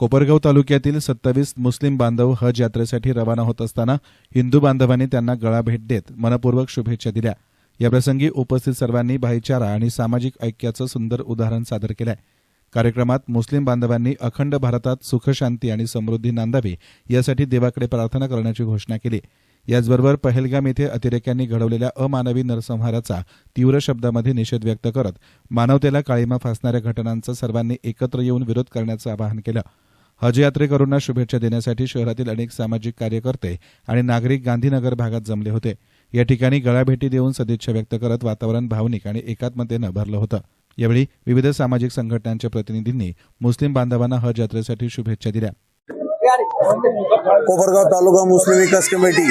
कोपरगाव तालुक्यातील सत्तावीस मुस्लिम बांधव हज यात्रेसाठी रवाना होत असताना हिंदू बांधवांनी त्यांना गळा भेट देत मनपूर्वक शुभेच्छा दिल्या. याप्रसंगी उपस्थित सर्वांनी भाईचारा आणि सामाजिक ऐक्याचं सुंदर उदाहरण सादर केलंय. कार्यक्रमात मुस्लिम बांधवांनी अखंड भारतात सुखशांती आणि समृद्धी नांदावी यासाठी देवाकडे प्रार्थना करण्याची घोषणा केली. याचबरोबर पहलगाम येथे अतिरेक्यांनी घडवलेल्या अमानवी नरसंहाराचा तीव्र शब्दामध्ये निषेध व्यक्त करत मानवतेला काळीमा फासणाऱ्या घटनांचा सर्वांनी एकत्र येऊन विरोध करण्याचं आवाहन केलं. हज यात्रेकरूंना शुभेच्छा देण्यासाठी शहरातील अनेक सामाजिक कार्यकर्ते आणि नागरिक गांधीनगर भागात जमले होते. या ठिकाणी गळाभेटी देऊन सदिच्छा व्यक्त करत वातावरण भावनिक आणि एकात्मतेनं भरलं होतं. यावेळी विविध सामाजिक संघटनांच्या प्रतिनिधींनी मुस्लिम बांधवांना हज यात्रेसाठी शुभेच्छा दिल्या. Kopargaon taluka Muslim Vikas committee.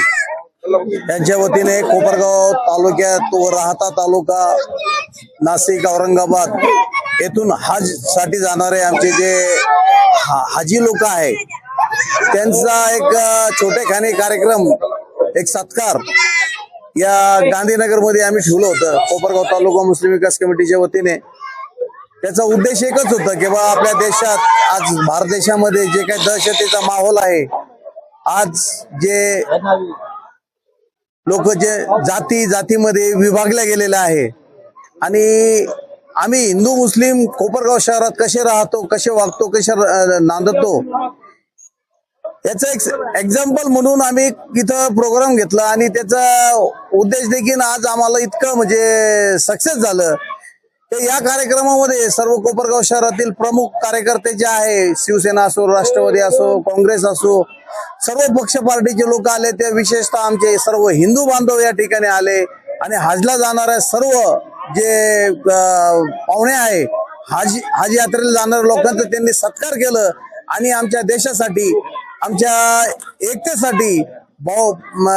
यांच्या वतीने कोपरगाव तालुक्यात व राहता तालुका नाशिक औरंगाबाद येथून हजसाठी जाणारे आमचे जे हा- हाजी लोक आहे त्यांचा एक अ, छोटेखानी कार्यक्रम एक सत्कार या गांधीनगरमध्ये आम्ही ठेवलं होतं. कोपरगाव तालुका मुस्लिम विकास कमिटीच्या वतीने. त्याचा उद्देश एकच होता की बा आपल्या देशात आज भारत देशामध्ये जे काही दहशतीचा माहोल आहे आज जे लोक जे जाती जातीमध्ये विभागल्या गेलेले आहे आणि आम्ही हिंदू मुस्लिम कोपरगाव शहरात कसे राहतो कसे वागतो कसे नांदतो? याचं एक एक्झाम्पल म्हणून आम्ही इथं प्रोग्राम घेतला आणि त्याचा उद्देश देखील आज आम्हाला इतकं म्हणजे सक्सेस झालं. तर या कार्यक्रमामध्ये सर्व कोपरगाव शहरातील प्रमुख कार्यकर्ते जे आहे शिवसेना असो राष्ट्रवादी असो काँग्रेस असो सर्व पक्ष पार्टीचे लोक आले. ते विशेषतः आमचे सर्व हिंदू बांधव या ठिकाणी आले. आणि हजला जाणाऱ्या सर्व जे पाहुणे आहे हाजी हाजी यात्रेला जाणाऱ्या लोकांचं त्यांनी सत्कार केलं आणि आमच्या देशासाठी आमच्या एकतेसाठी भाऊ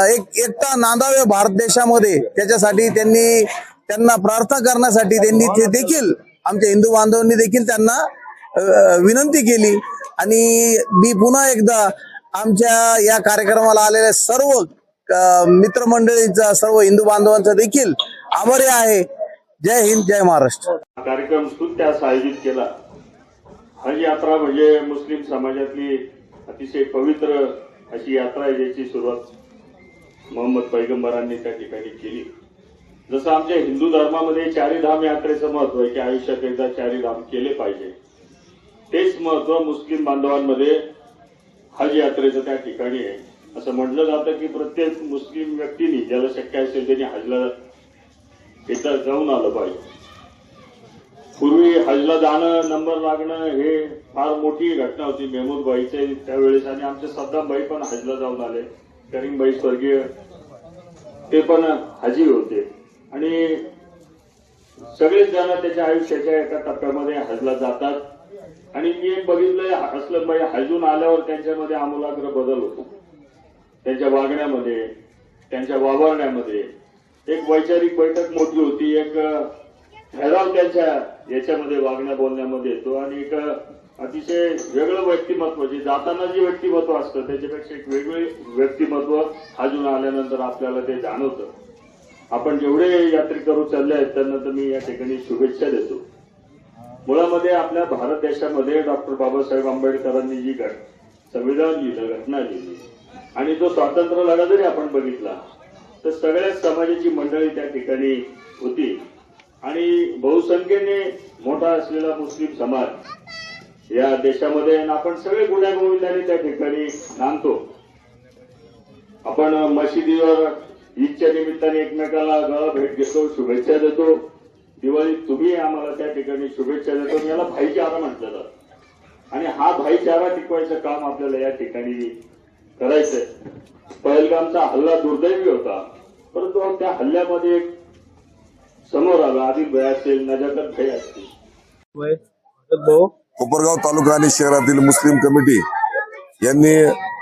एक एकता नांदावे भारत देशामध्ये त्याच्यासाठी त्यांनी त्यांना प्रार्थना करण्यासाठी त्यांनी ते देखील आमच्या हिंदू बांधवांनी देखील त्यांना विनंती केली. आणि मी पुन्हा एकदा आमच्या या कार्यक्रमाला आलेल्या सर्व मित्रमंडळींचा सर्व हिंदू बांधवांचा देखील आभारी आहे. जय हिंद जय महाराष्ट्र. हा कार्यक्रम त्यास आयोजित केला. हज यात्रा म्हणजे मुस्लिम समाजातली अतिशय पवित्र अशी यात्रा आहे ज्याची सुरुवात मोहम्मद पैगंबरांनी त्या ठिकाणी केली. जसं आमच्या हिंदू धर्मामध्ये चारी धाम यात्रेचं महत्त्व आहे की आयुष्यात एकदा चारी धाम केले पाहिजे. तेच महत्त्व मुस्लिम बांधवांमध्ये हज यात्रेचं त्या ठिकाणी आहे. असं म्हटलं जातं की प्रत्येक मुस्लिम व्यक्तीने ज्याला शक्य असेल त्यांनी हजला एकदा जाऊन आलं पाहिजे. पूर्वी हजला जाणं नंबर लागणं हे फार मोठी घटना होती. मेहमूद त्यावेळेस आणि आमचे सद्दामबाई पण हजला जाऊन आले. करीमबाई स्वर्गीय ते पण हाजी होते. आणि सगळेच जण त्याच्या आयुष्याच्या एका टप्प्यामध्ये हजला जातात. आणि मी एक बघितलंय असलमबाई हजून आल्यावर त्यांच्यामध्ये आमूलाग्र बदल होतो. त्यांच्या वागण्यामध्ये त्यांच्या वावरण्यामध्ये. एक वैचारिक बैठक मोठी होती. एक ठराव त्यांच्या याच्यामध्ये वागण्या बोलण्यामध्ये येतो. आणि एक अतिशय वेगळं व्यक्तिमत्व जे जाताना जे व्यक्तिमत्व असतं त्याच्यापेक्षा एक वेगळे व्यक्तिमत्व अजून आल्यानंतर आपल्याला ते जाणवतं. आपण जेवढे यात्रेकरू चालले आहेत त्यांना तर मी या ठिकाणी शुभेच्छा देतो. मुळामध्ये आपल्या भारत देशामध्ये डॉक्टर बाबासाहेब आंबेडकरांनी जी घट संविधान लिहिलं घटना लिहिली आणि तो स्वातंत्र्य लढा जरी आपण बघितला तर सगळ्याच समाजाची मंडळी त्या ठिकाणी होती. आणि बहुसंख्येने मोठा असलेला मुस्लिम समाज या देशामध्ये आपण सगळे गुन्ह्या गोविंदाने त्या ठिकाणी नांदतो. आपण मशिदीवर ईदच्या निमित्ताने एकमेकाला गळा भेट घेतो शुभेच्छा देतो. दिवाळीत तुम्ही आम्हाला त्या ठिकाणी शुभेच्छा देतो याला भाईचारा म्हटलं जातं. आणि हा भाईचारा टिकवायचं काम आपल्याला या ठिकाणी करायचंय पहलगामचा हल्ला दुर्दैवी होता. परंतु त्या हल्ल्यामध्ये एक समोर आला. आदिल भाई असेल नजाकत भाई असतील. कोपरगाव तालुका आणि शहरातील मुस्लिम कमिटी यांनी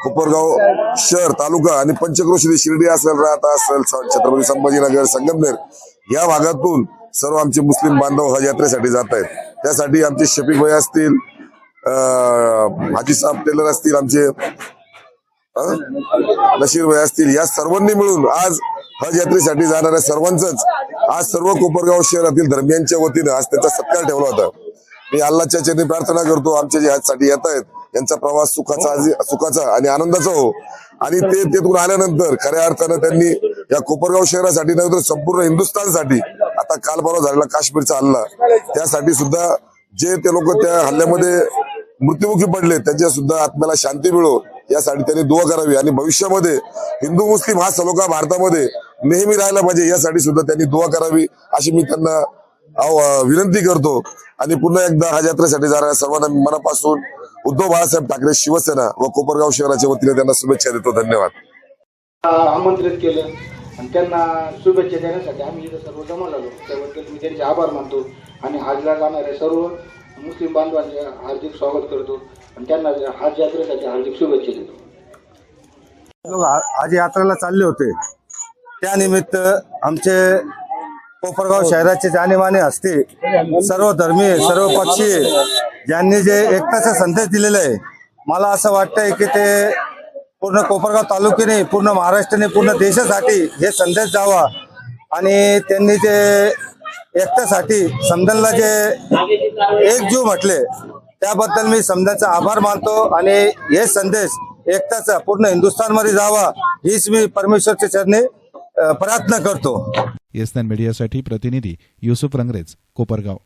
कोपरगाव शहर तालुका आणि पंचक्रोशीतील शिर्डी असेल राहता असेल छत्रपती संभाजीनगर संगमनेर या भागातून सर्व आमचे मुस्लिम बांधव हज यात्रेसाठी जात आहेत. त्यासाठी आमचे शफीक भाई असतील हाजी साहेब टेलर असतील आमचे नशीरभाई भाई असतील. या सर्वांनी मिळून आज हज यात्रेसाठी जाणाऱ्या सर्वांचंच आज सर्व कोपरगाव शहरातील धर्मियांच्या वतीनं आज त्यांचा सत्कार ठेवला होता. मी अल्लाच्या चरणी प्रार्थना करतो. आमच्या जे हजसाठी येत आहेत यांचा प्रवास सुखाचा सुखाचा आणि आनंदाचा हो. आणि ते तिथून आल्यानंतर खऱ्या अर्थानं त्यांनी या कोपरगाव शहरासाठी नव्हे तर संपूर्ण हिंदुस्थानसाठी आता काल परवा झालेला काश्मीरचा हल्ला त्यासाठी सुद्धा जे ते लोक त्या हल्ल्यामध्ये मृत्युमुखी पडले त्यांच्या सुद्धा आत्म्याला शांती मिळो. यासाठी त्यांनी दुवा करावी. आणि भविष्यामध्ये हिंदू मुस्लिम हा सलोखा भारतामध्ये नेहमी राहायला पाहिजे. यासाठी सुद्धा त्यांनी दुवा करावी अशी मी त्यांना विनंती करतो. आणि पुन्हा एकदा हज यात्रेसाठी जाणाऱ्या सर्वांना मनापासून उद्धव बाळासाहेब ठाकरे शिवसेना व कोपरगाव शहराच्या वतीने त्यांना शुभेच्छा देतो. धन्यवाद. आमंत्रित केलं. आणि त्यांना शुभेच्छा देण्यासाठी आम्ही इथं सर्व जमा झालो. त्याबद्दल मी त्यांचे आभार मानतो. आणि हजला जाणाऱ्या सर्व मुस्लिम बांधवांचे हार्दिक स्वागत करतो. आणि त्यांना यात्रेसाठी हार्दिक शुभेच्छा देतो लोक आ- आज यात्रेला चालले होते. त्यानिमित्त आमचे कोपरगाव शहराचे जाणीमाने असते सर्व धर्मीय सर्व पक्षीय ज्यांनी जे एकताचा संदेश दिलेला आहे मला असं वाटतंय की ते पूर्ण कोपरगाव तालुक्याने पूर्ण महाराष्ट्राने पूर्ण देशासाठी हे संदेश जावा आणि त्यांनी जे एकट्यासाठी समजायला जे एकजीव म्हटले त्याबद्दल मी समजाचा आभार मानतो आणि हे संदेश एकताचा पूर्ण हिंदुस्थानमध्ये जावा हीच मी परमेश्वरच्या चरणी प्रयत्न करतो. येस मीडियासाठी प्रतिनिधी युसुफ रंगरेज कोपरगाव.